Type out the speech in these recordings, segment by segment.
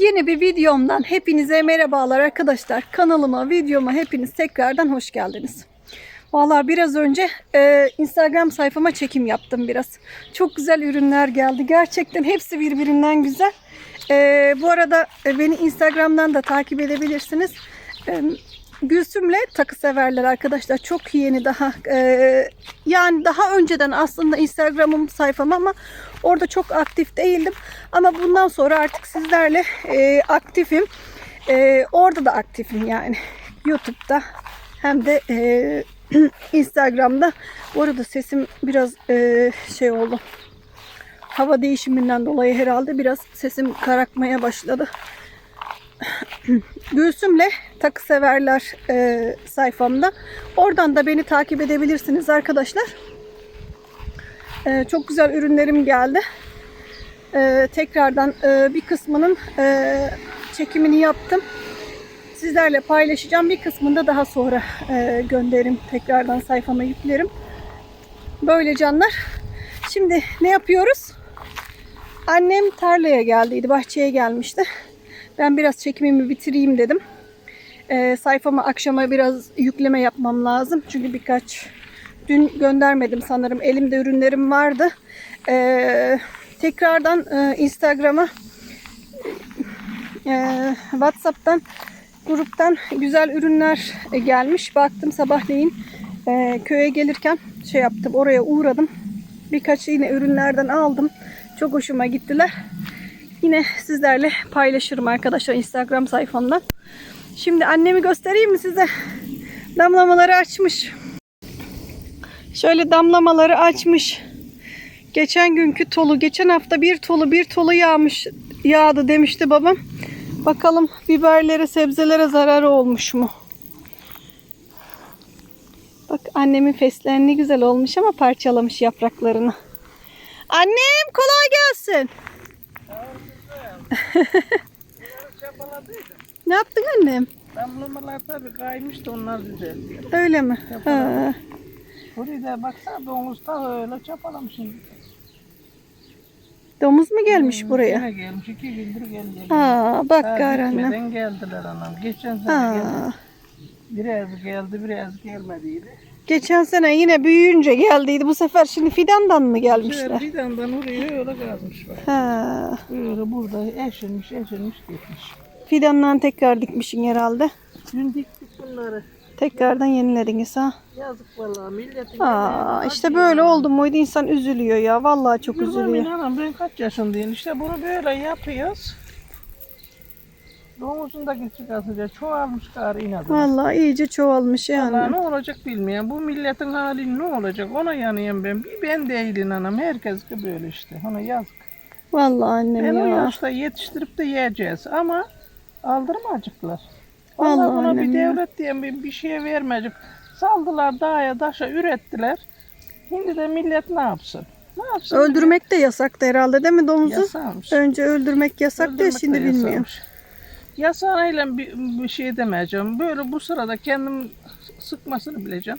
Yeni bir videomdan hepinize merhabalar arkadaşlar. Kanalıma, videoma hepiniz tekrardan hoş geldiniz. Vallahi biraz önce e, Instagram sayfama çekim yaptım biraz. Çok güzel ürünler geldi. Gerçekten hepsi birbirinden güzel. E, bu arada e, beni Instagram'dan da takip edebilirsiniz. E, Gülsüm'le takı severler arkadaşlar. Çok yeni daha e, yani daha önceden aslında Instagram'ım sayfam ama orada çok aktif değildim. Ama bundan sonra artık sizlerle e, aktifim. E, orada da aktifim yani. YouTube'da hem de e, Instagram'da. Bu arada sesim biraz e, şey oldu. Hava değişiminden dolayı herhalde biraz sesim karakmaya başladı. Gülsüm'le takı severler e, sayfamda. Oradan da beni takip edebilirsiniz arkadaşlar. E, çok güzel ürünlerim geldi. E, tekrardan e, bir kısmının e, çekimini yaptım. Sizlerle paylaşacağım. Bir kısmını da daha sonra e, gönderirim. Tekrardan sayfama yüklerim. Böyle canlar. Şimdi ne yapıyoruz? Annem tarlaya geldiydi. Bahçeye gelmişti. Ben biraz çekimimi bitireyim dedim. Ee, sayfama akşama biraz yükleme yapmam lazım. Çünkü birkaç dün göndermedim sanırım. Elimde ürünlerim vardı. Ee, tekrardan e, Instagram'a e, WhatsApp'tan gruptan güzel ürünler gelmiş. Baktım sabahleyin e, köye gelirken şey yaptım. Oraya uğradım. Birkaç yine ürünlerden aldım. Çok hoşuma gittiler. Yine sizlerle paylaşırım arkadaşlar Instagram sayfamdan. Şimdi annemi göstereyim mi size? Damlamaları açmış. Şöyle damlamaları açmış. Geçen günkü tolu, geçen hafta bir tolu bir tolu yağmış, yağdı demişti babam. Bakalım biberlere, sebzelere zararı olmuş mu? Bak annemin fesleğeni güzel olmuş ama parçalamış yapraklarını. Annem kolay gelsin. Ne yaptın annem? Damlamalar tabii kaymıştı onlar düzeldi. Öyle mi? Ha. Buraya da baksana domuz da öyle çapalamışsın. Domuz mu gelmiş Hmm, buraya? Gene gelmiş iki gündür geldi. Ha, bak Daha gar annem. geldiler anam. Geçen sene geldi. Biraz geldi biraz gelmediydi. Geçen sene yine büyüyünce geldiydi. Bu sefer şimdi fidandan mı gelmişler? bir yandan oraya öyle kalmış bak. Ha. Böyle burada eşilmiş eşilmiş gitmiş. Fidandan tekrar dikmişsin herhalde. Dün diktik bunları. Tekrardan yenilediniz ha. Yazık vallahi milletin. Aa, işte böyle oldu muydu insan üzülüyor ya. Vallahi çok Üzülüyor. üzülüyor. Anam ben kaç yaşındayım işte bunu böyle yapıyoruz. Domuzun da küçük asınca çoğalmış gari inadına. Vallahi iyice çoğalmış Vallahi yani. ne olacak bilmiyorum. Bu milletin hali ne olacak ona yanıyorum ben. Bir ben değilim anam. Herkes gibi böyle işte. Ona yazık. Vallahi annem Ben o ya. yaşta yetiştirip de yiyeceğiz ama aldırmacıklar. Vallahi Vallahi buna bir ya. devlet diye bir, bir şeye vermeyecek. Saldılar dağa taşa ürettiler. Şimdi de millet ne yapsın? Ne yapsın? Öldürmek de yasaktı herhalde değil mi domuzu? Yasamış. Önce öldürmek yasaktı ya Öldürmek de şimdi bilmiyorum. Yasağıyla bir, bir şey demeyeceğim. Böyle bu sırada kendim sıkmasını bileceğim.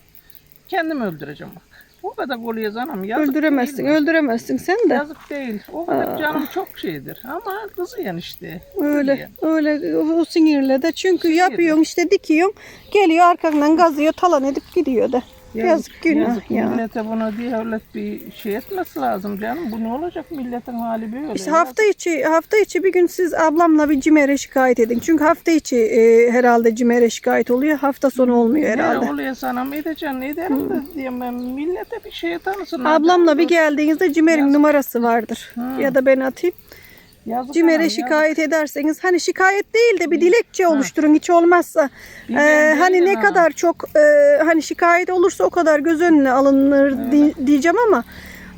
Kendim öldüreceğim bak. O kadar golüyüz anam. Yazık Öldüremezsin, değil mi? öldüremezsin sen de. Yazık değil. O kadar canım çok şeydir. Ama kızıyan işte. Öyle, öyle o sinirle de çünkü Sinirle. yapıyorsun işte dikiyorsun geliyor arkandan gazıyor talan edip gidiyor da. Yazık, günah yazık. ya. Millete buna devlet bir şey etmesi lazım canım. Bu ne olacak milletin hali böyle. İşte hafta içi hafta içi bir gün siz ablamla bir CİMER'e şikayet edin. Çünkü hafta içi e, herhalde CİMER'e şikayet oluyor. Hafta sonu olmuyor herhalde. Ne oluyor sana mı edeceksin ederim de diyeyim ben millete bir şey tanısın. Ablamla bir geldiğinizde CİMER'in numarası vardır. Hı. Ya da ben atayım. Yazık CİMER'e şikayet ederseniz hani şikayet değil de bir dilekçe oluşturun hiç olmazsa. Bir Ee, ben hani ne ama. kadar çok e, hani şikayet olursa o kadar göz önüne alınır di- diyeceğim ama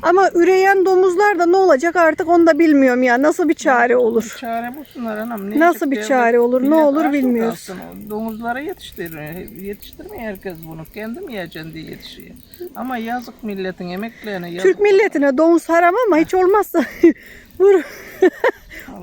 ama üreyen domuzlar da ne olacak artık onu da bilmiyorum ya. Nasıl bir çare Bir olur? çare bulsunlar anam. Ne Nasıl bir çare olur, ne olur bilmiyoruz. Domuzlara yetiştiriyor. Yetiştirmiyor herkes bunu. Kendim yiyeceğim diye yetişiyor. Ama yazık milletin emeklerine yazık. Türk milletine domuz haram ama hiç olmazsa vur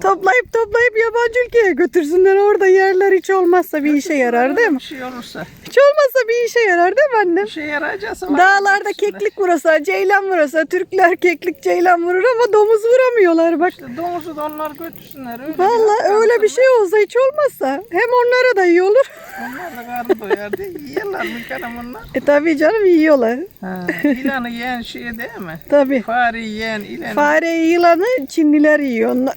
Toplayıp toplayıp yabancı ülkeye götürsünler. Orada yerler hiç olmazsa bir işe yarar değil mi? Bir şey olursa. Hiç olmazsa bir işe yarar değil mi annem? Bir şey yarayacaksa. Dağlarda keklik vurasa, ceylan vurasa, Türkler keklik ceylan vurur ama domuz vuramıyorlar bak. İşte domuzu da onlar götürsünler. Öyle Vallahi bir öyle bir şey olsa hiç olmazsa hem onlara da iyi olur. Onlar da karnı doyar diye yiyorlar mı kanım onlar? E tabii canım yiyorlar. Ha, ilanı yiyen şey değil mi? Tabii. Fare yiyen ilanı. Fareyi yılanı Çinliler yiyor. Onlar,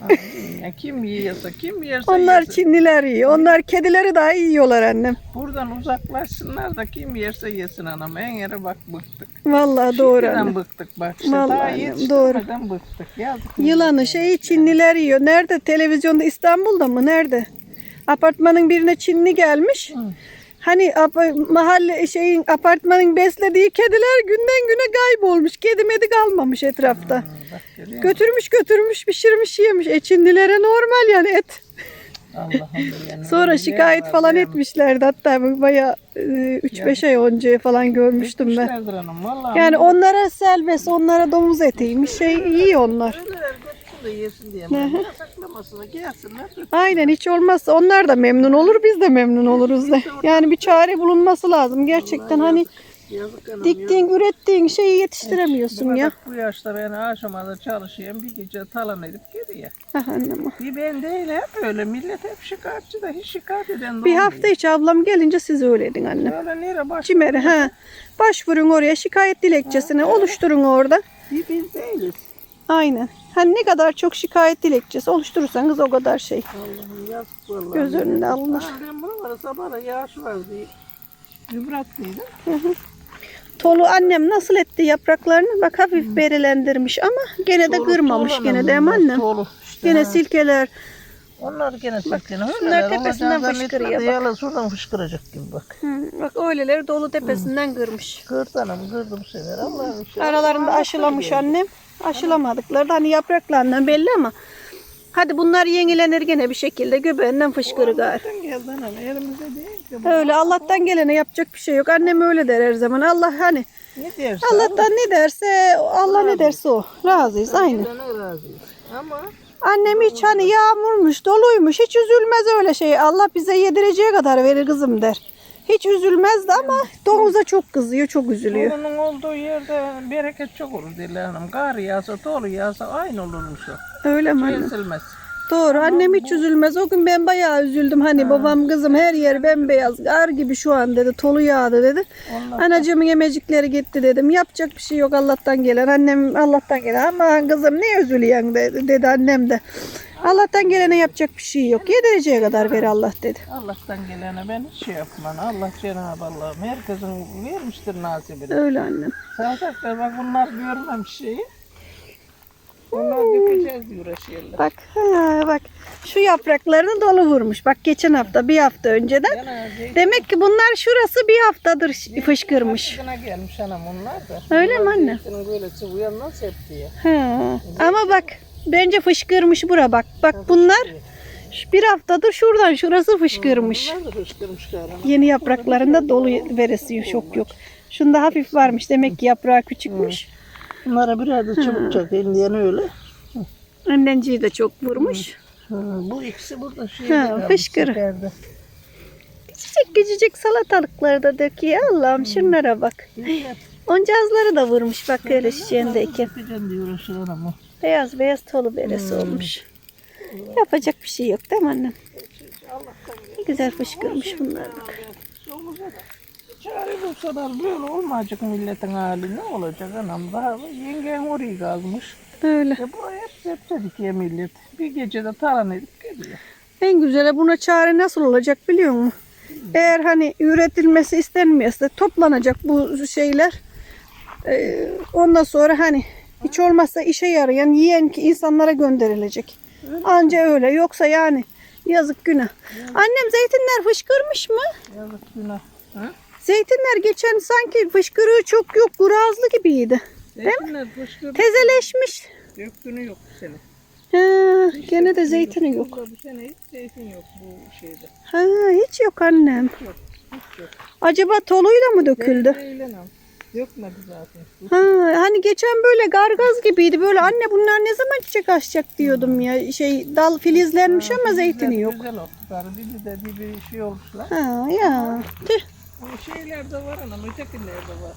Ya kim yiyorsa kim yerse onlar yesin. Çinliler yiyor. Onlar kedileri daha iyi yiyorlar annem. Buradan uzaklaşsınlar da kim yerse yesin anam. En yere bak bıktık. Vallahi doğru Şimdiden bıktık bak işte. Vallahi Daha annem, yetiştirmeden bıktık. Yazık. Yılanı şeyi Çinliler yiyor. Nerede? Televizyonda İstanbul'da mı? Nerede? Apartmanın birine Çinli gelmiş. Hı. Hani mahalle şeyin apartmanın beslediği kediler günden güne kaybolmuş. Kedi medi kalmamış etrafta. Ha, Bak? Götürmüş götürmüş pişirmiş yemiş. E Çinlilere normal yani et. Sonra şikayet falan etmişlerdi. Hatta bu bayağı 3-5 ay önce falan görmüştüm ben. Yani onlara serbest, onlara domuz etiymiş. Şey iyi onlar. Aynen hiç olmazsa onlar da memnun olur, biz de memnun oluruz da. Yani bir çare bulunması lazım. Gerçekten hani Yazık hanım. diktiğin, ürettiğin şeyi yetiştiremiyorsun ya. Bu yaşta ben aşamada çalışıyorum. Bir gece talan edip gidiyor. Ah annem. Bir ben değil hep öyle. Millet hep şikayetçi de hiç şikayet eden de Bir olmuyor. hafta içi ablam gelince siz öğledin annem. Öyle nere baş Cimer'e ha. Başvurun oraya şikayet dilekçesini oluşturun orada. Bir biz değiliz. Aynen. Hani ne kadar çok şikayet dilekçesi oluşturursanız o kadar şey. Allah'ım yazık vallahi. Göz önünde alınır. Ha, ben buralara sabah yağış var diye. Gübratlıydım. Tolu annem nasıl etti yapraklarını? Bak hafif berilendirmiş ama gene de kırmamış gene de hem annem. Tolu işte. Gene ha. silkeler. Onlar gene silkene. şunlar tepesinden fışkırıyor bak. Yalan şuradan fışkıracak gibi bak. Hı, bak öyleleri dolu tepesinden kırmış. Kırdanım kırdım bu sefer. Allah'ım. Aralarında aşılamış annem. Aşılamadıkları da hani yapraklarından belli ama hadi bunlar yenilenir gene bir şekilde göbeğinden fışkırır. Nereden geldi anam? Elimizde değil ki. bu. Öyle Allah'tan gelene yapacak bir şey yok. Annem öyle der her zaman. Allah hani Ne derse. Allah'tan ne derse Allah ne derse o. Razıyız aynı. Allah'tan razıyız. Ama Annem hiç hani yağmurmuş, doluymuş hiç üzülmez öyle şey. Allah bize yedireceği kadar verir kızım der. Hiç üzülmezdi ama domuza çok kızıyor, çok üzülüyor. Torunun olduğu yerde bereket çok olur derler hanım. Kar yağsa, dolu yağsa aynı olurmuş o. Öyle mi anne? Kesilmez. Doğru. Annem hiç üzülmez. O gün ben bayağı üzüldüm. Hani babam kızım her yer bembeyaz. Gar gibi şu an dedi. Tolu yağdı dedi. Allah Anacığımın yemecikleri gitti dedim. Yapacak bir şey yok Allah'tan gelen. Annem Allah'tan gelen. Ama kızım ne üzülüyorsun dedi, dedi annem de. Allah'tan gelene yapacak bir şey yok. Yedireceği kadar ver Allah dedi. Allah'tan gelene ben hiç şey yapmam. Allah Cenab-ı Allah'ım herkesin vermiştir nasibini. Öyle annem. Sağlıkla bak bunlar görmemiş şeyi. Onlar dökeceğiz diye uğraşıyorlar. Bak ha, bak şu yapraklarını dolu vurmuş. Bak geçen hafta bir hafta önceden. Yana zeytin Demek ki bunlar şurası bir haftadır ş- fışkırmış. Gelmiş anam onlar da. Öyle mi anne? Zeytinin böyle çıvıyan nasıl hep diye. Ha. Ama bak bence fışkırmış bura bak. Bak bunlar bir haftadır şuradan şurası fışkırmış. Bunlar da fışkırmış galiba. Yeni yapraklarında dolu veresi çok yok. Şunda hafif varmış. Demek ki yaprağı küçükmüş. Bunlara birer de çubuk çak elleyen öyle. Annenciyi de çok vurmuş. Ha, bu ikisi burada şey. Ha, fışkır. Küçücük küçücük salatalıkları da döküyor. Allah'ım şunlara bak. Oncazları da vurmuş bak öyle uğraşılan ama. Beyaz beyaz tolu beresi olmuş. Yapacak bir şey yok değil mi annem? Ne güzel fışkırmış bunlar bak. Çare bulsalar böyle olmayacak milletin hali ne olacak anam daha yengen orayı kazmış. Öyle. E buraya hep sepsedik ya millet. Bir gecede talan edip geliyor. En güzeli buna çare nasıl olacak biliyor musun? Eğer hani üretilmesi istenmiyorsa toplanacak bu şeyler. Ee, ondan sonra hani hiç olmazsa işe yarayan yiyen ki insanlara gönderilecek. Anca öyle. Yoksa yani yazık günah. Annem zeytinler fışkırmış mı? Yazık günah. Ha? Zeytinler geçen sanki fışkırığı çok yok. Gurazlı gibiydi. Zeytinler fışkırdı. Tezeleşmiş. Döktüğünü yok bu sene. Ha, gene de zeytini yok. Burada bu sene hiç zeytin yok bu şeyde. Ha, hiç yok annem. Hiç yok. Acaba toluyla mı döküldü? Anam. Dökmedi zaten. Ha, hani geçen böyle gargaz gibiydi. Böyle anne bunlar ne zaman çiçek açacak diyordum ya. Şey dal filizlenmiş ama zeytini yok. Güzel oldu. Dibi de bir şey olmuşlar. Ha ya. Tüh. Bu şeylerde var ama ötekilerde var.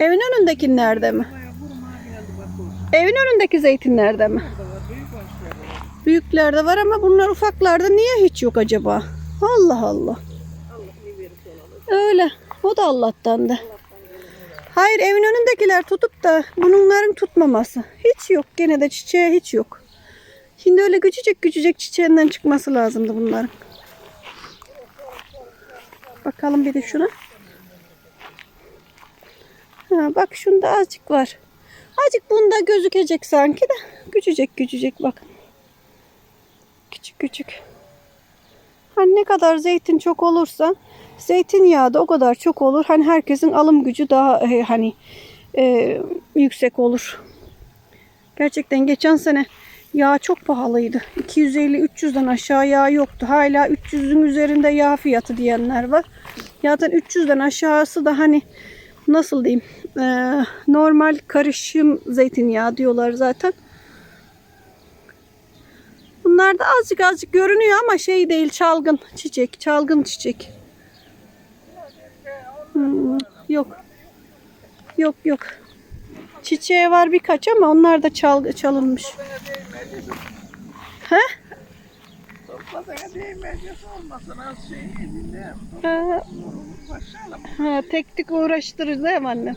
Evin önündekilerde mi? Bayağı vurma geldi bak olsun. Evin önündeki zeytinlerde mi? Burada var. Büyük başlarda var. Büyüklerde var ama bunlar ufaklarda niye hiç yok acaba? Allah Allah. Allah iyi verirse olalım. Öyle. O da Allah'tan da. Hayır evin önündekiler tutup da bunların tutmaması. Hiç yok. Gene de çiçeği hiç yok. Şimdi öyle küçücük küçücük çiçeğinden çıkması lazımdı bunların. Bakalım bir de şuna. Ha, bak şunda azıcık var. Azıcık bunda gözükecek sanki de. Küçücük küçücük bakın. Küçük küçük. Hani ne kadar zeytin çok olursa zeytinyağı da o kadar çok olur. Hani herkesin alım gücü daha e, hani e, yüksek olur. Gerçekten geçen sene yağ çok pahalıydı. 250-300'den aşağı yağ yoktu. Hala 300'ün üzerinde yağ fiyatı diyenler var. Zaten 300'den aşağısı da hani nasıl diyeyim e, normal karışım zeytinyağı diyorlar zaten. Bunlar da azıcık azıcık görünüyor ama şey değil çalgın çiçek, çalgın çiçek. Hmm, yok. Yok yok. Çiçeği var birkaç ama onlar da çal, çalınmış. He? Toplasana değmeyecek olmasın az şey edin Ha, Başlayalım. ha, tek tek uğraştırır değil mi annem?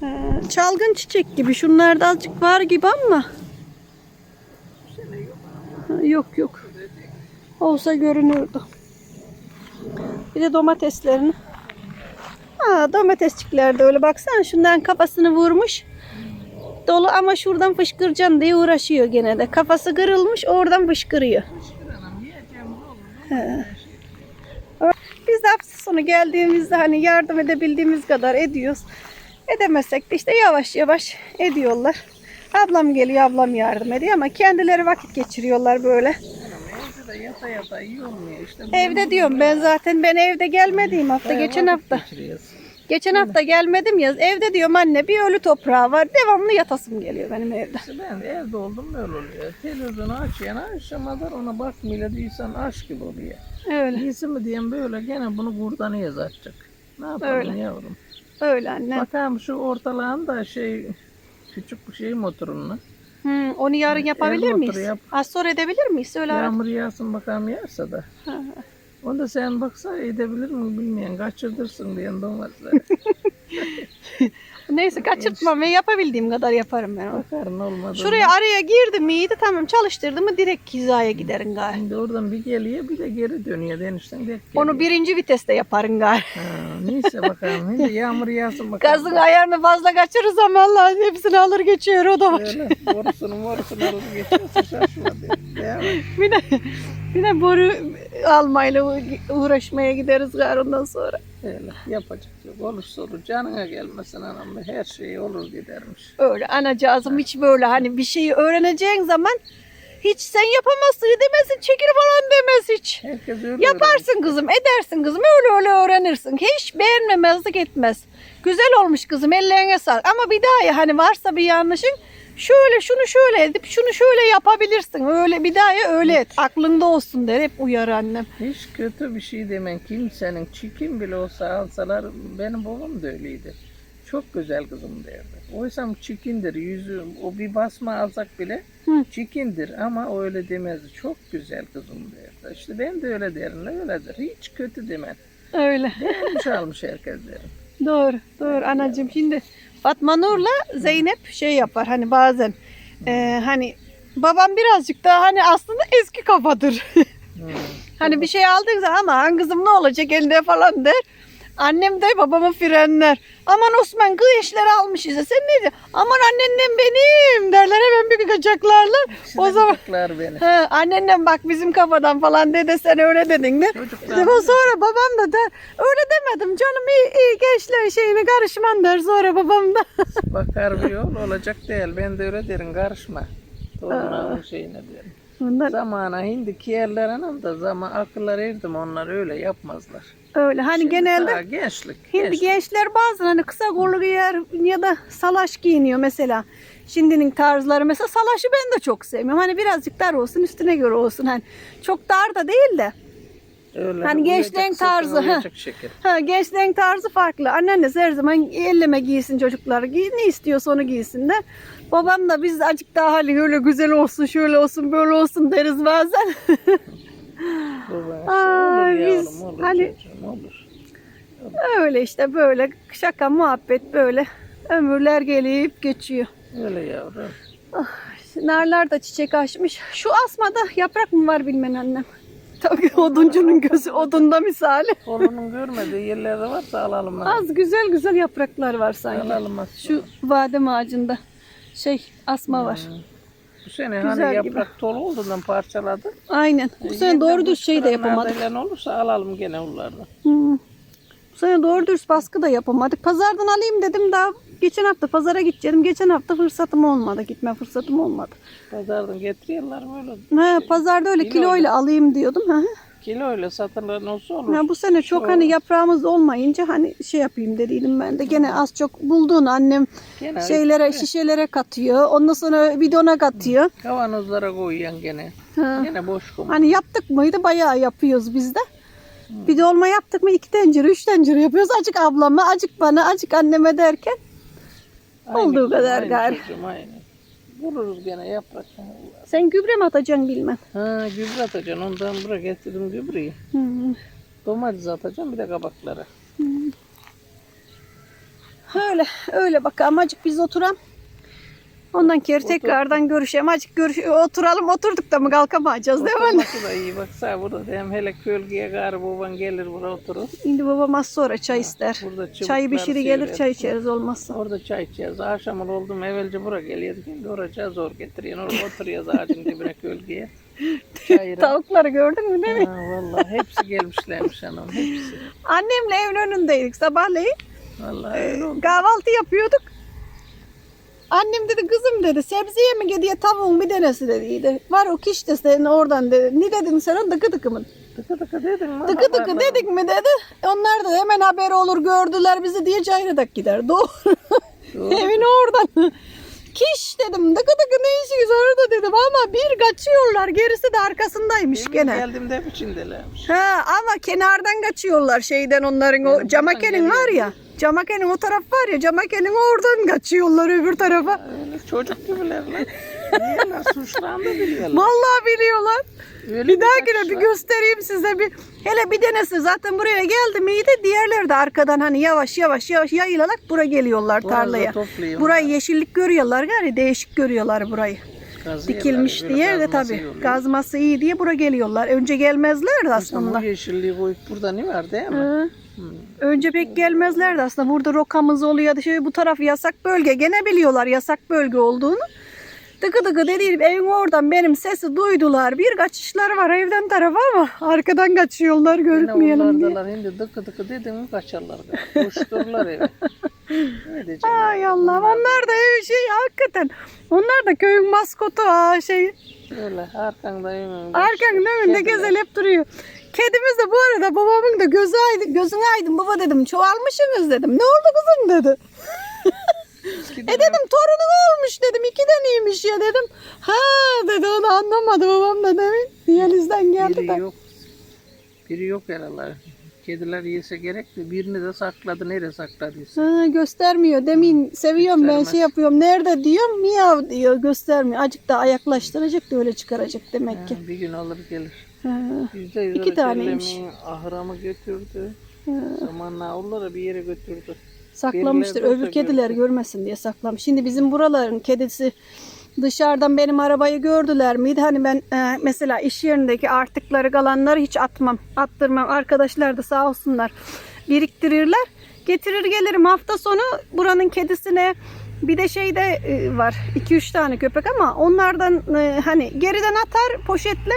Ha, çalgın çiçek gibi. Şunlarda azıcık var gibi ama. Ha, Yok yok. Olsa görünürdü. Bir de domateslerini. Ha, domatesçikler de öyle baksana şundan kafasını vurmuş. Dolu ama şuradan fışkıracaksın diye uğraşıyor gene de. Kafası kırılmış oradan fışkırıyor. Biz de hafta sonu geldiğimizde hani yardım edebildiğimiz kadar ediyoruz. Edemezsek de işte yavaş yavaş ediyorlar. Ablam geliyor, ablam yardım ediyor ama kendileri vakit geçiriyorlar böyle. Evde de yata yata işte. Evde diyorum ben zaten ben evde gelmediğim hafta geçen hafta. Geçen hafta gelmedim ya evde diyorum anne bir ölü toprağı var devamlı yatasım geliyor benim evde. İşte ben evde oldum böyle oluyor. Televizyonu açayan akşama ona bakmayla değilsen aşk gibi oluyor. Öyle, İyisi mi diyeyim böyle gene bunu buradan yazacak. Ne yapalım Öyle. yavrum? öyle anne. Bakalım şu ortalağında şey küçük bir şey motorunu. Hmm, onu yarın yapabilir motoru miyiz? yap. Az sonra edebilir miyiz? Söyle ara. Yağmur yağsın bakalım yağsa da. Onu da sen baksa edebilir mi bilmeyen kaçırdırsın diyen domatesler. Neyse kaçırtmam ve yapabildiğim kadar yaparım ben onu. Bakarın olmadı. Şuraya araya girdi miydi tamam çalıştırdı mı direkt hizaya giderin gari. Şimdi oradan bir geliyor bir de geri dönüyor denişten dek Onu birinci viteste yaparın gari. Ha, neyse bakalım. Şimdi yağmur yağsın bakalım. Gazın ayarını fazla kaçırırsam Allah hepsini alır geçiyor o da var. Öyle borusunu morusunu alıp geçiyorsa şaşma diye. Değil mi? Bir de, bir de boru almayla uğ- uğraşmaya gideriz ondan sonra. Öyle yapacak yok. Olursa olur. Canına gelmesin anam. Her şey olur gidermiş. Öyle anacığızım hiç böyle hani bir şeyi öğreneceğin zaman hiç sen yapamazsın demesin çekil falan demez hiç. Herkes öyle Yaparsın kızım, edersin kızım. Öyle öyle öğrenirsin. Hiç beğenmemezlik etmez. Güzel olmuş kızım, ellerine sağlık. Ama bir daha ya hani varsa bir yanlışın şöyle şunu şöyle edip şunu şöyle yapabilirsin. Öyle bir daha ya öyle et. Aklında olsun der hep uyar annem. Hiç kötü bir şey demen kimsenin çikin bile olsa alsalar benim babam da öyleydi. Çok güzel kızım derdi. Oysa çikindir yüzü o bir basma alsak bile Hı. çikindir ama o öyle demezdi. Çok güzel kızım derdi. İşte ben de öyle derim öyledir. Hiç kötü demen. Öyle. Beğenmiş almış herkes derim. Doğru, doğru anacığım. Şimdi Fatma Nur'la Zeynep şey yapar hani bazen e, hani babam birazcık daha hani aslında eski kafadır. Hı. Hani bir şey aldığın zaman aman kızım ne olacak elinde falan der. Annem de babamı frenler. Aman Osman kız eşleri almış işte. Sen ne diyorsun? Aman anneannem benim derler hemen bir kaçaklarlar. O zaman beni. He, anneannem bak bizim kafadan falan dedi sen öyle dedin de. İşte o sonra babam da der öyle demedim canım iyi, iyi gençler şeyine karışman der sonra babam da. bakar bir yol olacak değil. Ben de öyle derim karışma. Torunların şeyine derim. Bunlar Zamana hindiki yerlerinin de zaman akıllar erdim onlar öyle yapmazlar. öyle. Hani Şimdi genelde gençlik. Hindi gençlik. gençler bazen hani kısa kollu giyer ya da salaş giyiniyor mesela. Şimdinin tarzları mesela salaşı ben de çok sevmiyorum. Hani birazcık dar olsun üstüne göre olsun. Hani çok dar da değil de. Öyle Hani gençliğin tarzı, ha. şekil. Ha, gençlerin tarzı farklı. Anneannesi her zaman elleme giysin çocuklar. Giy, ne istiyorsa onu giysin de. Babam da biz azıcık daha hani öyle güzel olsun, şöyle olsun, böyle olsun deriz bazen. Baba, Ay, olur biz yavrum, olur hani- çocuğum, olur. öyle işte böyle şaka muhabbet böyle ömürler gelip geçiyor. Öyle yavrum. Narlar da çiçek açmış. Şu asmada yaprak mı var bilmem annem. Tabii oduncunun gözü odunda misali. Kolunun görmediği yerlerde varsa alalım. Az güzel güzel yapraklar var sanki. Alalım az Şu badem ağacında şey asma var. Bu sene Güzel hani gibi. yaprak dolu olduğundan parçaladı. Aynen. Bu sene doğru düz şey de yapamadık. Nadayla olursa alalım gene onlardan. Hmm. Bu sene doğru düz baskı da yapamadık. Pazardan alayım dedim daha geçen hafta pazara gideceğim. Geçen hafta fırsatım olmadı. Gitme fırsatım olmadı. Pazardan getiriyorlar böyle. Ha, pazarda öyle Kiloyla. kiloyla alayım diyordum. Ha. Kiloyla satırlar olsa olur. Ya bu sene çok Şu- hani yaprağımız olmayınca hani şey yapayım dediydim ben de. Gene az çok bulduğunu annem Gene şeylere şişelere katıyor. Ondan sonra bidona katıyor. kavanozlara koyuyan gene. Ha. Gene boş kum. Hani yaptık mıydı bayağı yapıyoruz biz de. Bir dolma yaptık mı iki tencere, üç tencere yapıyoruz. Acık ablama, acık bana, acık anneme derken. olduğu kızım, kadar aynı gari. çocuğum, aynı. Buluruz gene yaprak. Sen gübre mi atacaksın bilmem. Ha gübre atacaksın. Ondan buraya getirdim gübreyi. Hmm. Domates atacağım bir de kabakları. Öyle, öyle bakalım. Acık biz oturam. Ondan kere Otur. tekrardan görüşelim. Acık görüş oturalım. Oturduk da mı kalkamayacağız değil mi? Oturması da iyi. Bak sağ burada da hem hele gölgeye gari baban gelir buraya oturur. Şimdi babam az sonra çay ister. Burada Çayı pişiri gelir sivri. çay içeriz olmazsa. Orada çay içeceğiz. Akşam oldu mu evvelce buraya geliyordu. Şimdi oraya zor getiriyor. Orada oturuyoruz ağacın dibine gölgeye. Çayıra. Tavukları gördün mü değil mi? Ha, vallahi hepsi gelmişlermiş hanım. Hepsi. Annemle evin önündeydik sabahleyin. Vallahi öyle oldu. Kahvaltı yapıyorduk. Annem dedi kızım dedi sebze yeme diye tavuğun bir tanesi dediydi. Var o kiş de senin oradan dedi. Ne dedin sen onu dıkı dıkı mı? Tıkı tıkı dedin mi? Dıkı dıkı dedik mi dedi. Onlar da hemen haber olur gördüler bizi diye cayradak gider. Doğru. Doğru. Evin oradan. Kiş dedim dıkı dıkı ne işiniz orada dedim ama bir kaçıyorlar gerisi de arkasındaymış Demin gene. Geldim de hep içindelermiş. Ha ama kenardan kaçıyorlar şeyden onların o Yani camakenin var ya. Camakenin o taraf var ya camakenin oradan kaçıyorlar öbür tarafa. Öyle çocuk gibiler lan. Biliyorlar suçlandı biliyorlar. Vallahi biliyorlar. Öyle Bir dahakine bir göstereyim size bir. Hele bir denesi zaten buraya geldi miydi diğerleri de arkadan hani yavaş yavaş yavaş yayılarak buraya geliyorlar Boğazda tarlaya. Burayı yeşillik görüyorlar gari değişik görüyorlar burayı. Kazıyorlar, Dikilmiş diye de kazması tabii iyi oluyor. gazması iyi diye buraya geliyorlar. Önce gelmezlerdi Aslında bu yeşilliği koyup burada ne var değil mi? Hı. Hı. Önce pek gelmezlerdi aslında. Burada rokamız oluyor. Şey, bu taraf yasak bölge. Gene biliyorlar yasak bölge olduğunu. Dıkı dıkı dediğim evin oradan benim sesi duydular. Bir kaçışları var evden tarafa ama arkadan kaçıyorlar görükmeyelim diye. onlardalar şimdi dıkı dıkı dedin mi kaçarlar. Koştururlar eve. Ay Allah onlar da ev şey hakikaten. Onlar da köyün maskotu ha şey. Öyle arkanda önünde. Arkanın önünde gezelip duruyor. Kedimiz de bu arada babamın da gözü aydın, gözün aydın baba dedim çoğalmışsınız dedim. Ne oldu kızım dedi. E dedim torunum olmuş dedim. iki taneymiş ya dedim. Ha dedi onu anlamadı babam da demin. Diyalizden geldi Biri de. yok. Biri yok herhalde. Kediler yese gerek de birini de sakladı. Nereye sakladıysa. Ha, göstermiyor. Demin seviyorum ben Göstermez. şey yapıyorum. Nerede diyorum miyav diyor göstermiyor. Acık da ayaklaştıracak da öyle çıkaracak demek ki. Ha, bir gün alır gelir. Yüzde yüz İki taneymiş. kellemeyi ahıra mı götürdü? ha. Zamanla onları bir yere götürdü. Saklamıştır. De Öbür kediler görmesin diye saklamış. Şimdi bizim buraların kedisi dışarıdan benim arabayı gördüler miydi? Hani ben e, mesela iş yerindeki artıkları kalanları hiç atmam. Attırmam. Arkadaşlar da sağ olsunlar. Biriktirirler. Getirir gelirim hafta sonu buranın kedisine bir de şeyde e, var 2-3 tane köpek ama onlardan e, hani geriden atar poşetle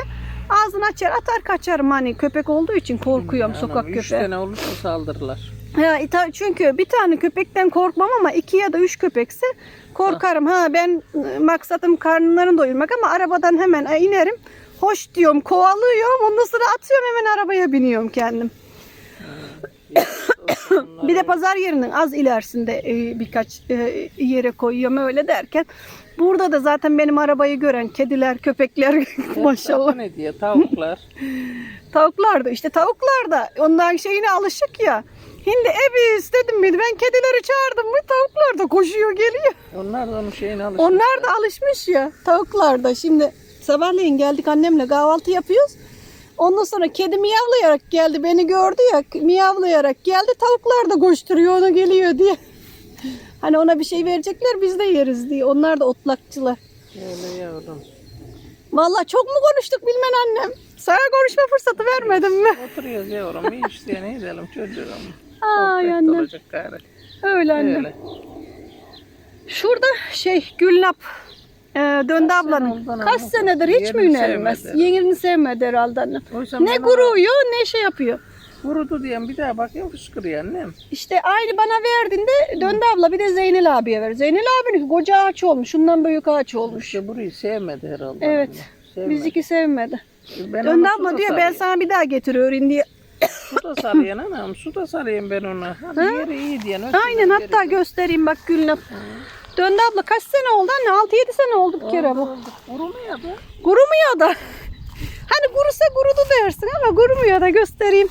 ağzını açar atar kaçarım hani köpek olduğu için korkuyorum Yani sokak köpeği. tane olursa saldırırlar. İta- çünkü bir tane köpekten korkmam ama iki ya da üç köpekse korkarım. Ha ben e, maksadım karnlarını doyurmak ama arabadan hemen e, inerim. Hoş diyorum, kovalıyorum. Ondan sonra atıyorum hemen arabaya biniyorum kendim. Bir de pazar yerinin az ilerisinde e, birkaç e, yere koyuyorum öyle derken. Burada da zaten benim arabayı gören kediler, köpekler maşallah. Ne diye tavuklar. Tavuklar da işte tavuklar da onların şeyine alışık ya. Şimdi evi istedim mi ben kedileri çağırdım mı tavuklar da koşuyor geliyor. Onlar da onun şeyine alışmış. Onlar da alışmış ya tavuklar da. Şimdi sabahleyin geldik annemle kahvaltı yapıyoruz. Ondan sonra kedi miyavlayarak geldi beni gördü ya miyavlayarak geldi tavuklar da koşturuyor onu geliyor diye. Hani ona bir şey verecekler biz de yeriz diye. Onlar da otlakçılar. Öyle yavrum. Vallahi çok mu konuştuk bilmem annem. Sana konuşma fırsatı vermedim mi? Oturuyoruz yavrum. Bir işte ne edelim çocuğum. Ay annem. Öyle annem. Öyle. Şurada şey Gülnap e, döndü ablanın. Kaç senedir hiç mi sevmedi. Yerini sevmedi herhalde annem. Ne guruyor ne şey yapıyor. Vurudu diyen bir daha bakayım fışkırıyor annem. İşte aynı bana verdiğinde döndü abla bir de Zeynel abiye ver. Zeynel abinin koca ağaç olmuş. Şundan büyük ağaç olmuş. İşte burayı sevmedi herhalde. Evet. anne. Sevmedi. Biziki sevmedi. Ben Döndü ona su abla da diyor ben sarayım. sana bir daha getiriyorum diye. Su da sarayım anam. Su da sarayım ben ona. Ha? yeri iyi diyen. Aynen hatta dön. göstereyim bak Gülnap. Döndü abla kaç sene oldu anne? 6-7 sene oldu bir kere bu. oldu. Vurulmuyor da. Kurumuyor da. Hani kurusa kurudu dersin ama kurumuyor da göstereyim.